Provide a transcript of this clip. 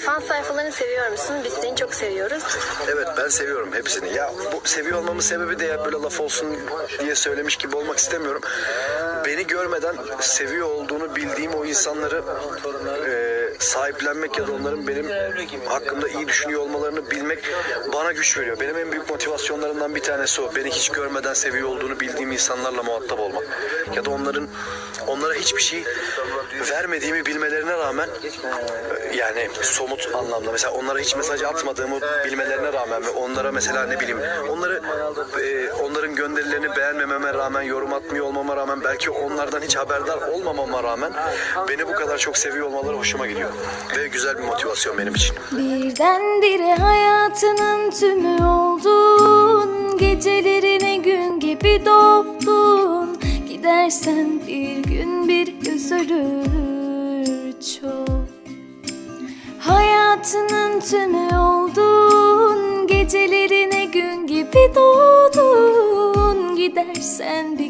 fan sayfalarını seviyor musun? Biz seni çok seviyoruz. Evet ben seviyorum hepsini. Ya bu seviyor olmamın sebebi de ya böyle laf olsun diye söylemiş gibi olmak istemiyorum. Beni görmeden seviyor olduğunu bildiğim o insanları e, sahiplenmek ya da onların benim hakkımda iyi düşünüyor olmalarını bilmek bana güç veriyor. Benim en büyük motivasyonlarımdan bir tanesi o. Beni hiç görmeden seviyor olduğunu bildiğim insanlarla muhatap olmak. Ya da onların onlara hiçbir şey vermediğimi bilmelerine rağmen yani somut anlamda mesela onlara hiç mesaj atmadığımı bilmelerine rağmen ve onlara mesela ne bileyim onları e, onların beğenmememe rağmen yorum atmıyor olmama rağmen belki onlardan hiç haberdar olmamama rağmen beni bu kadar çok seviyor olmaları hoşuma gidiyor. Ve güzel bir motivasyon benim için. Birdenbire hayatının tümü oldun Gecelerine gün gibi doğdun Gidersen bir gün bir üzülür çok. Hayatının tümü oldun Gecelerine gün gibi doğdun Gidersen bir gün bir